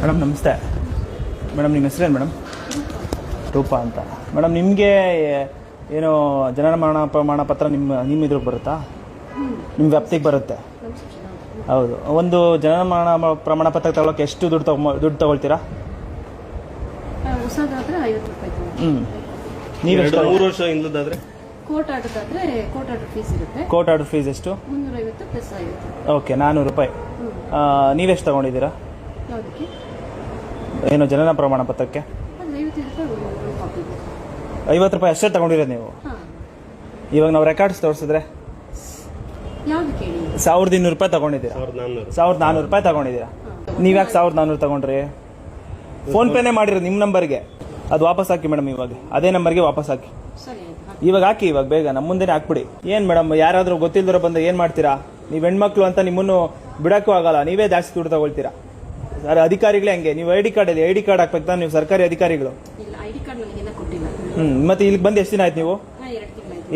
Madam ನಮಸ್ತೆ madam ನಿಮ್ಮ ಹೆಸರೇನು ಮೇಡಮ್ ರೂಪ ಅಂತ ಮೇಡಮ್ ನಿಮಗೆ ಏನು ಜನನ ಮರಣ ಪ್ರಮಾಣ ಪತ್ರ ನಿಮ್ಮ ನಿಮ್ಮ ಇದ್ರಿಗೆ ಬರುತ್ತಾ ನಿಮ್ಮ ವ್ಯಾಪ್ತಿಗೆ ಬರುತ್ತೆ ಹೌದು ಒಂದು ಜನನ ಮರಣ ಪ್ರಮಾಣ ಪತ್ರ ತಗೊಳಕ್ಕೆ ಎಷ್ಟು ದುಡ್ಡು ತಗೊ ದುಡ್ಡು ತಗೊಳ್ತೀರಾ. ಹ್ಞೂ ನೀವು ಎಷ್ಟು ಮೂರು ವರ್ಷ ಇಲ್ಲದಾದ್ರೆ ಕೋರ್ಟ್ ಆರ್ಡರ್ದಾದ್ರೆ ಕೋರ್ಟ್ ಆರ್ಡರ್ ಫೀಸ್ ಇರುತ್ತೆ. ಕೋರ್ಟ್ ಆರ್ಡರ್ ಫೀಸ್ ಎಷ್ಟು? ಮುನ್ನೂರ ಐವತ್ತು. ಪ್ಲಸ್ ಐವತ್ತು ಓಕೆ ನಾನ್ನೂರು ರೂಪಾಯಿ ನೀವೆಷ್ಟು ತಗೊಂಡಿದ್ದೀರಾ? ಯಾವುದಕ್ಕೆ? ಏನು ಜನನ ಪ್ರಮಾಣ ಪತ್ರಕ್ಕೆ? ಐವತ್ತು ರೂಪಾಯಿ ಅಷ್ಟೇ ತಗೊಂಡಿರೋದು ನೀವು? ಇವಾಗ ನಾವು ರೆಕಾರ್ಡ್ಸ್ ತೋರಿಸಿದ್ರೆ? ಸಾವಿರದ ಇನ್ನೂರು ರೂಪಾಯಿ ತಗೊಂಡಿದ್ದೀರಾ? ಸಾವಿರದ ನಾನ್ನೂರು. ರೂಪಾಯಿ ತಗೊಂಡಿದ್ದೀರಾ? ನೀವ್ಯಾಕೆ ಸಾವಿರದ ನಾನ್ನೂರು ತಗೊಂಡ್ರಿ? ಫೋನ್ ಪೇನೇ ಮಾಡಿರೋ ನಿಮ್ಮ ನಂಬರ್ಗೆ. ಅದು ವಾಪಸ್ ಹಾಕಿ ಮೇಡಮ್ ಇವಾಗ. ಅದೇ ನಂಬರ್ಗೆ ವಾಪಸ್ ಹಾಕಿ. ಇವಾಗ ಹಾಕಿ ಇವಾಗ ಬೇಗ. ನಮ್ಮ ಮುಂದೆನೇ ಹಾಕ್ಬಿಡಿ. ಏನ್ ಮೇಡಮ್ ಯಾರಾದ್ರೂ ಗೊತ್ತಿಲ್ದಿರೋ ಬಂದು ಏನ್ ಮಾಡ್ತೀರಾ? ನೀವು ಹೆಣ್ಮಕ್ಳು ಅಂತ ನಿಮ್ಮನ್ನು ಬಿಡೋಕ್ಕೂ ಆಗಲ್ಲ. ನೀವೇ ಜಾಸ್ತಿ ದುಡ್ಡು ತಗೊಳ್ತೀರಾ? ಸರ್ ಅಧಿಕಾರಿಗಳೇ ಹಂಗೆ. ನೀವು ಐ ಡಿ ಕಾರ್ಡ್ ಅಲ್ಲಿ ಐ ಡಿ ಕಾರ್ಡ್ ಹಾಕ್ಬೇಕು ತಾನೆ ನೀವು ಸರ್ಕಾರಿ ಅಧಿಕಾರಿಗಳು. ಹ್ಮ್ ಮತ್ತೆ ಇಲ್ಲಿ ಬಂದು ಎಷ್ಟು ದಿನ ಆಯ್ತು ನೀವು?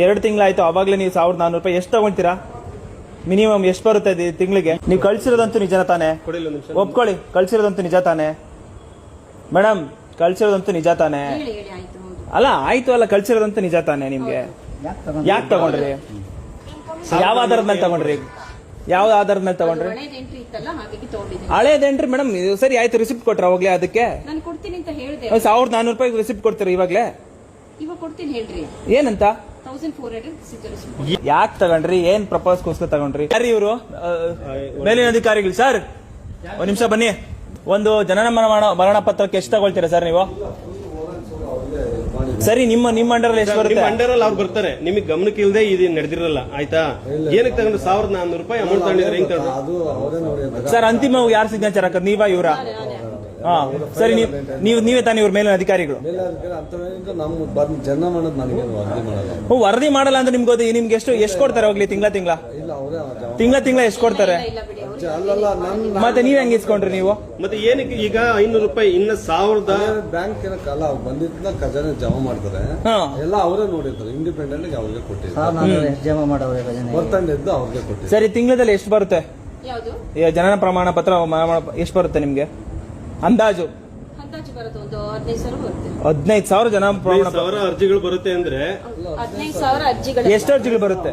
ಎರಡು ತಿಂಗಳಾಯ್ತು. ಅವಾಗಲೇ ನೀವು ಸಾವಿರದ ನಾನ್ನೂರು ರೂಪಾಯಿ ಎಷ್ಟು ತಗೊಂತೀರಾ ಮಿನಿಮಮ್ ಎಷ್ಟು ಬರುತ್ತೆ ತಿಂಗಳಿಗೆ? ನೀವು ಕಳ್ಸಿರೋದಂತೂ ನಿಜ ತಾನೆ. ಕೊಡಿಲ್ಲ ಒಂದು ನಿಮಿಷ. ಒಪ್ಕೊಳ್ಳಿ ಕಳ್ಸಿರೋದಂತೂ ನಿಜ ತಾನೆ. ಮೇಡಮ್ ಕಳ್ಸಿರೋದಂತೂ ನಿಜ ತಾನೆ. ಹೇಳಿ ಹೇಳಿ ಆಯ್ತು ಅಲ್ಲ ಆಯ್ತು ಅಲ್ಲ ಕಳ್ಸಿರೋದಂತೂ ನಿಜ ತಾನೆ ನಿಮ್ಗೆ. ಯಾಕೆ ತಗೊಂಡ್ರಿ? ಯಾವ ಆಧಾರದ ಮೇಲೆ ತಗೊಂಡ್ರಿ? ಯಾವ ಆಧಾರದ ಮೇಲೆ ತಗೊಂಡ್ರಿ? ಹಳೇದು ಎಂಟ್ರಿ ಇತ್ತಲ್ಲ ಹಾಗಾಗಿ ತಗೊಂಡಿದ್ದೀನಿ. ಹಳೇದೇನ್ರಿ ಮೇಡಮ್ ಸರಿ ಆಯ್ತು ರಿಸಿಪ್ಟ್ ಕೊಟ್ರ ಅವಾಗ್ಲೇ ಅದಕ್ಕೆ? ನಾನು ಕೊಡ್ತೀನಿ ಅಂತ ಹೇಳಿದೆ. ಸಾವಿರದ ನಾನೂರು ರೂಪಾಯಿ ರಿಸಿಪ್ಟ್ ಕೊಡ್ತೀರಾ ಇವಾಗ್ಲೇ? ಇವಾಗ ಕೊಡ್ತೀನಿ ಹೇಳ್ರಿ. ಏನಂತ? ತೌಸಂಡ್ ಫೋರ್ ಹಂಡ್ರೆಡ್ ಯಾಕೆ ತಗೊಂಡ್ರಿ? ಏನ್ ಪ್ರಪೋಸ್ಗೋಸ್ಕರ ತಗೊಂಡ್ರಿ? ಯಾರು ಇವರು? ಮೇಲಿನ ಅಧಿಕಾರಿಗಳು ಸರ್ ಒಂದ್ ನಿಮಿಷ ಬನ್ನಿ. ಒಂದು ಜನನ ಮರಣ ಮರಣ ಪತ್ರಕ್ಕೆ ಎಷ್ಟು ತಗೊಳ್ತೀರಾ ಸರ್ ನೀವು? ಸರಿ ನಿಮ್ಮ ನಿಮ್ಮ ಅಂಡರ್ ಎಷ್ಟು ನಿಮ್ಮ ಬರುತ್ತೆ? ಅಂಡರ್ ಅಲ್ಲಿ ಅವ್ರು ಬರ್ತಾರೆ. ನಿಮಗೆ ಗಮನಕ್ಕೆ ಇಲ್ಲದೆ ಇದು ನಡೆದಿರಲ್ಲ ಆಯ್ತಾ? ಏನಕ್ಕೆ ತಗೊಂಡು ಸಾವಿರದ ನಾನ್ನೂರು ರೂಪಾಯಿ ಅಮೌಂಟ್ ತಗೊಂಡಿದ್ರೆ ಹೆಂಗ್ ತಗೊಂಡು ಸರ್ ಅಂತಿಮ ಯಾರು ಸಿಗ್ನೇಚರ್ ಹಾಕೋದು? ನೀವಾ ಇವರ? ಹಾ ಸರಿ ನೀವು ನೀವು ನೀವೇ ತಾನೇ ಇವ್ರ ಮೇಲಿನ ಅಧಿಕಾರಿಗಳು. ಜನ ಮಾಡೋದು ವರದಿ ಮಾಡಲ್ಲ. ಹ್ಞೂ ವರದಿ ಮಾಡಲ್ಲ ಅಂದ್ರೆ ನಿಮ್ಗೆ ಗೊತ್ತು ನಿಮ್ಗೆ ಎಷ್ಟು ಎಷ್ಟು ಕೊಡ್ತಾರೆ ಹೋಗ್ಲಿ ತಿಂಗಳ ತಿಂಗಳ? ಇಲ್ಲ ಅವರೇ ಜವಾಬ್ದಾರಿ. ತಿಂಗಳ ತಿಂಗಳ ಎಷ್ಟು ಕೊಡ್ತಾರೆ? ಮತ್ತೆ ನೀವ್ ಹೆಂಗ್ ಇಸ್ಕೊಂಡ್ರಿ ನೀವು? ಮತ್ತೆ ಏನಕ್ಕೆ ಈಗ ಐನೂರು ರೂಪಾಯಿ ಇನ್ನ ಸಾವಿರದ ಬ್ಯಾಂಕ್ ಅಲ್ಲ ಬಂದಿದ್ನ ಖಜಾನೆ ಜಮಾ ಮಾಡ್ತಾರೆ. ಹಾ. ಎಲ್ಲ ಅವರೇ ನೋಡಿರ್ತಾರೆ ಇಂಡಿಪೆಂಡೆಂಟ್ ಅವ್ರಿಗೆ ಕೊಟ್ಟಿದ್ದಾರೆ ನಾನು ಎಷ್ಟು ಜಮಾ ಮಾಡವ್ರೆ ಭಜನೆ ಬರ್ತಂಡಿದ್ದು ಅವ್ರಿಗೆ ಕೊಟ್ಟಿದ್ದಾರೆ ಸರಿ ತಿಂಗಳದಲ್ಲಿ ಎಷ್ಟು ಬರುತ್ತೆ? ಯಾವುದು? ಈ ಜನನ ಪ್ರಮಾಣ ಪತ್ರ ಎಷ್ಟು ಬರುತ್ತೆ ನಿಮ್ಗೆ? ಅಂದಾಜು? ಅಂದಾಜು ಬರೋದು ಒಂದು ಹದಿನೈದು ಸಾವಿರ ಬರುತ್ತೆ. ಹದಿನೈದು ಸಾವಿರ ಜನ ಪ್ರಮಾಣ ಸಾವಿರ ಅರ್ಜಿಗಳು ಬರುತ್ತೆ ಅಂದ್ರೆ ಹದಿನೈದು ಸಾವಿರ ಅರ್ಜಿಗಳು. ಎಷ್ಟು ಅರ್ಜಿಗಳು ಬರುತ್ತೆ?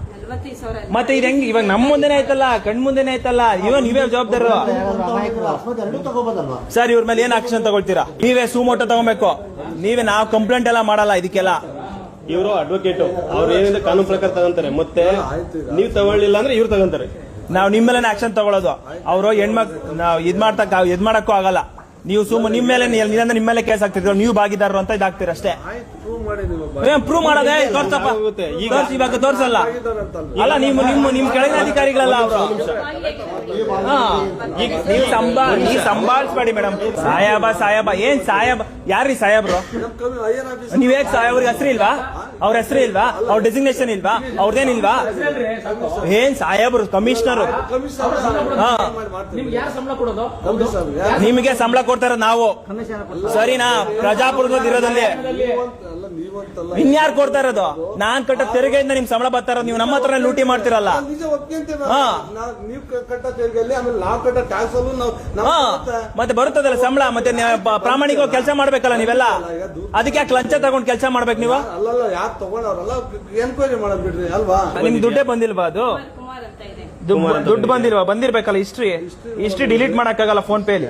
ಮತ್ತೆ ಇದು ಹೆಂಗ್ ಇವಾಗ ನಮ್ಮ ಮುಂದೆನೆ ಆಯ್ತಲ್ಲ ಕಣ್ ಮುಂದೆನೆ ಆಯ್ತಲ್ಲ ಇವನ್ ನೀವೇ ಜವಾಬ್ದಾರರು. ಸರ್ ಇವ್ರ ಮೇಲೆ ಏನ್ ಆಕ್ಷನ್ ತಗೊಳ್ತೀರಾ? ನೀವೇ ಸುಮೋಟೋ ತಗೊಬೇಕು. ನೀವೇ ನಾವು ಕಂಪ್ಲೇಂಟ್ ಎಲ್ಲ ಮಾಡಲ್ಲ ಇದಕ್ಕೆಲ್ಲ. ಇವರು ಅಡ್ವೊಕೇಟ್ ಅವ್ರು ಏನಿದೆ ಕಾನೂನು ಪ್ರಕಾರ ತಗೊಂತಾರೆ. ಮತ್ತೆ ನೀವು ತಗೊಳ್ಳಿಲ್ಲ ಅಂದ್ರೆ ಇವ್ರು ತಗೊಂತಾರೆ. ನಾವ್ ನಿಮ್ಮ ಮೇಲೆ ಆಕ್ಷನ್ ತಗೊಳ್ಳೋದು ಅವರು ಹೆಣ್ಮಕ್ ನಾವು ಇದ್ ಮಾಡ್ತಕ್ಕ ಇದ್ ಮಾಡಕ್ಕೂ ಆಗಲ್ಲ. ನೀವು ಸುಮ್ಮನೆ ನಿಮ್ಮ ಮೇಲೆ ನಿನ್ನ ನಿಮ್ಮ ಮೇಲೆ ಕೇಸ್ ಆಗ್ತಿದ್ರು ನೀವು ಭಾಗಿದಾರರು ಅಂತ ಇದಾಗ್ತೀರ ಅಷ್ಟೇ. ಪ್ರೂವ್ ಮಾಡೋದೇ ತೋರ್ಸಪ್ಪ. ತೋರ್ಸಿ ಇವಾಗ ತೋರ್ಸಲ್ಲ. ಅಲ್ಲ ನಿಮ್ಮ ನಿಮ್ಮ ನಿಮ್ ಕೆಳಗಿನ ಅಧಿಕಾರಿಗಳಲ್ಲ ಅವರು. ಈಗ ನೀವು ಸಂಬಾ ನೀವು ಸಂಭಾಳಿಸ್ಬೇಡಿ ಮೇಡಮ್. ಸಾಯಾಬ ಸಾಯಾಬ. ಏನ್ ಸಾಯಾಬ? ಯಾರ್ರಿ ಸಾಯಾಬ್ರು? ನೀವ್ ಹೇಗ್ ಅವ್ರಿಗೆ ಹೆಸರು ಇಲ್ವಾ? ಅವ್ರ ಹೆಸರು ಇಲ್ವಾ? ಅವ್ರ ಡೆಸಿಗ್ನೇಷನ್ ಇಲ್ವಾ? ಅವ್ರದೇನಿಲ್ವಾ ಏನ್ ಸಾಹೇಬ್ರು ಕಮಿಷನರ್ ಹಾ. ನಿಮಗೆ ಸಂಬಳ ಕೊಡ್ತಾರ ನಾವು. ಸರಿನಾ? ಪ್ರಜಾಪ್ರಭುತ್ವದ ಇರೋದಲ್ಲಿ. ಅಲ್ಲ ನೀವಂತಲ್ಲ ಇನ್ಯಾರು ಕೊಡ್ತಾ ಇರೋದು? ನಾನ್ ಕಟ್ಟ ತೆರಿಗೆಯಿಂದ ನಿಮ್ ಸಂಬಳ ಬರ್ತಾ ಇರೋದು ನೀವು ನಮ್ಮ ಹತ್ರ ಲೂಟಿ ಮಾಡ್ತಿರಲ್ಲ. ನಿಜ ಒಪ್ಕೊಂತೀನಿ ಹಾ. ನೀವು ಕಟ್ಟ ತೆರಿಗೆಯಲ್ಲಿ ಆಮೇಲೆ ನಾವು ಕಟ್ಟ ಟ್ಯಾಕ್ಸ್ ಅಲ್ಲೂ ನಾವು ನಾವು ಹಾ. ಮತ್ತೆ ಮತ್ತೆ ಬರುತ್ತದಲ್ಲ ಸಂಬಳ ಮತ್ತೆ ನೀವು ಪ್ರಾಮಾಣಿಕವಾಗಿ ಕೆಲಸ ಮಾಡ್ಬೇಕಲ್ಲ ನೀವೆಲ್ಲ? ಅದಕ್ಕೆ ಯಾಕೆ ಲಂಚ ತಗೊಂಡ್ ಕೆಲಸ ಮಾಡ್ಬೇಕು ನೀವು? ಅಲ್ಲಲ್ಲ ಯಾರು ತಗೊಂಡವ್ರಲ್ಲ? ಎನ್ಕ್ವೈರಿ ಮಾಡೋದ್ ಬಿಡ್ರಿ ಅಲ್ವಾ? ನಿಮ್ ದುಡ್ಡೇ ಬಂದಿಲ್ವಾ ಅದು? ಕುಮಾರ್ ಕುಮಾರ್ ಅಂತ ಇದೆ. ದುಡ್ಡು ದುಡ್ಡು ಬಂದಿಲ್ವಾ? ಬಂದಿರ್ಬೇಕಲ್ಲ ಹಿಸ್ಟ್ರಿ ಹಿಸ್ಟ್ರಿ ಡಿಲೀಟ್ ಮಾಡಕ್ಕಾಗಲ್ಲ ಫೋನ್ ಪೇಲಿ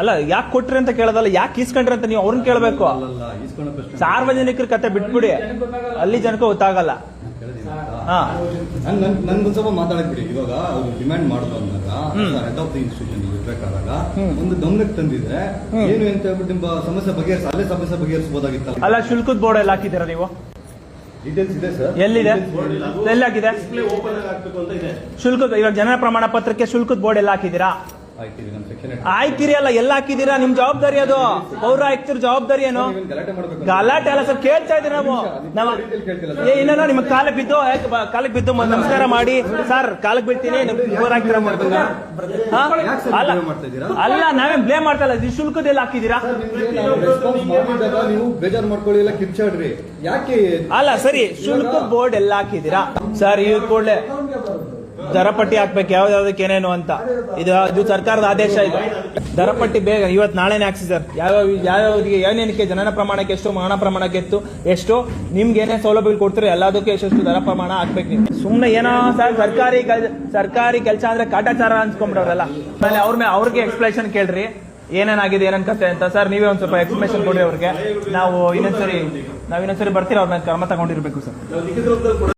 ಅಲ್ಲ ಯಾಕೆ ಕೊಟ್ರಿ ಅಂತ ಕೇಳೋದಲ್ಲ ಯಾಕೆ ಈಸ್ಕೊಂಡ್ರಿ ಅಂತ ನೀವು ಅವ್ರನ್ನ ಕೇಳಬೇಕು? ಸಾರ್ವಜನಿಕರ ಕತೆ ಬಿಟ್ಬಿಡಿ. ಅಲ್ಲಿ ಜನಕ್ಕೆ ಗೊತ್ತಾಗಲ್ಲ. ಹಾ. ನನ್ ನನ್ ನನ್ಗೊಂದ್ ಸ್ವಲ್ಪ ಮಾತಾಡಕ್ ಬಿಡಿ. ಇವಾಗ ಅವ್ರು ಡಿಮ್ಯಾಂಡ್ ಮಾಡೋದು ಅಂದಾಗ ಹೆಡ್ ಆಫ್ ದಿ ಇನ್ಸ್ಟಿಟ್ಯೂಷನ್ ಇರ್ಬೇಕಾದಾಗ ಒಂದು ಗಮನಕ್ಕೆ ತಂದಿದ್ರೆ ಏನು ಅಂತ ಹೇಳ್ಬಿಟ್ಟು ನಿಮ್ಮ ಸಮಸ್ಯೆ ಬಗೆಹರಿಸ ಅಲ್ಲೇ ಸಮಸ್ಯೆ ಬಗೆಹರಿಸಬಹುದಾಗಿತ್ತಲ್ಲ ಅಲ್ಲ ಶುಲ್ಕದ ಬೋರ್ಡ್ ಎಲ್ಲ ಹಾಕಿದ್ದೀರಾ ನೀವು? ಡೀಟೇಲ್ಸ್ ಇದೆ ಸರ್. ಎಲ್ಲಿದೆ? ಎಲ್ಲಿ ಹಾಕಿದೆ ಓಪನ್ ಆಗ್ಬೇಕು ಇದೆ. ಶುಲ್ಕದ ಇವಾಗ ಜನನ ಪ್ರಮಾಣ ಪತ್ರಕ್ಕೆ ಶುಲ್ಕದ ಬೋರ್ಡ್ ಎಲ್ಲ ಹಾಕಿದ್ದೀರಾ? ಆಯ್ತಿರಿ ಅಲ್ಲ ಎಲ್ಲ ಹಾಕಿದೀರಾ ನಿಮ್ ಜವಾಬ್ದಾರಿ ಅದು. ಪೌರ ಆಯ್ತಿರ ಜವಾಬ್ದಾರಿ ಏನು? ಗಲಾಟೆ ಅಲ್ಲ ಸರ್ ಕೇಳ್ತಾ ಇದ್ದೀವಿ ನಾವು. ನಾವು ಏ ನಿಮ್ ಕಾಲ ಬಿದ್ದು ಕಾಲಕ್ಕೆ ಬಿದ್ದು ನಮಸ್ಕಾರ ಮಾಡಿ. ಸರ್ ಕಾಲಕ್ಕೆ ಬೀಳ್ತೀನಿ ಪೌರ ಸರ್ ಅಲ್ಲ ಅಲ್ಲ ನಾವೇನ್ ಬ್ಲೇಮ್ ಮಾಡ್ತಾ ಇಲ್ಲ ಶುಲ್ಕದ ಶುಲ್ಕದೆಲ್ಲ ನೀವು ಬೇಜಾರು ಮಾಡ್ಕೊಳ್ಳಿ ಕಿರ್ಚಾಡ್ರಿ. ಯಾಕೆ ಅಲ್ಲ ಸರಿ ಶುಲ್ಕ ಬೋರ್ಡ್ ಎಲ್ಲ ಹಾಕಿದೀರಾ ಸರ್ ಈ ಕೂಡಲೇ ದರ ಪಟ್ಟಿ ಹಾಕ್ಬೇಕು ಯಾವ್ದಾವ್ದಕ್ಕೆ ಏನೇನು ಅಂತ. ಇದು ಇದು ಸರ್ಕಾರದ ಆದೇಶ ಇದು. ದರಪಟ್ಟಿ ಬೇಗ ಇವತ್ತು ನಾಳೆನೇ ಹಾಕ್ಸಿ ಸರ್. ಯಾವ ಯಾವ್ಯಾವ್ದಿಗೆ ಏನೇನಕ್ಕೆ ಜನನ ಪ್ರಮಾಣಕ್ಕೆ ಎಷ್ಟು ಮರಣ ಪ್ರಮಾಣಕ್ಕೆ ಎತ್ತು ಎಷ್ಟು, ನಿಮ್ಗೆ ಏನೇ ಸೌಲಭ್ಯಗಳು ಕೊಡ್ತೀರೋ ಎಲ್ಲದಕ್ಕೂ ಎಷ್ಟೆಷ್ಟು ದರ ಪ್ರಮಾಣ ಹಾಕ್ಬೇಕು ನೀವು. ಸುಮ್ಮನೆ ಏನೋ ಸರ್, ಸರ್ಕಾರಿ ಸರ್ಕಾರಿ ಕೆಲಸ ಅಂದ್ರೆ ಕಾಟಾಚಾರ ಅನ್ಸ್ಕೊಂಡ್ಬಿಡೋರಲ್ಲ. ಆಮೇಲೆ ಅವ್ರ ಮೇಲೆ ಅವ್ರಿಗೆ ಎಕ್ಸ್ಪ್ಲೇಷನ್ ಕೇಳ್ರಿ. ಏನೇನಾಗಿದೆ ಏನನ್ ಕತೆ ಅಂತ. ಸರ್, ನೀವೇ ಒಂದ್ ಸ್ವಲ್ಪ ಎಕ್ಸ್ಪ್ಲೇಷನ್ ಕೊಡಿ ಅವ್ರಿಗೆ. ನಾವು ಇನ್ನೊಂದ್ಸರಿ, ನಾವ್ ಇನ್ನೊಂದ್ಸರಿ ಬರ್ತೀರಾ ಅವ್ರ ಮೇಲೆ ಕ್ರಮ ತಗೊಂಡಿರ್ಬೇಕು ಸರ್.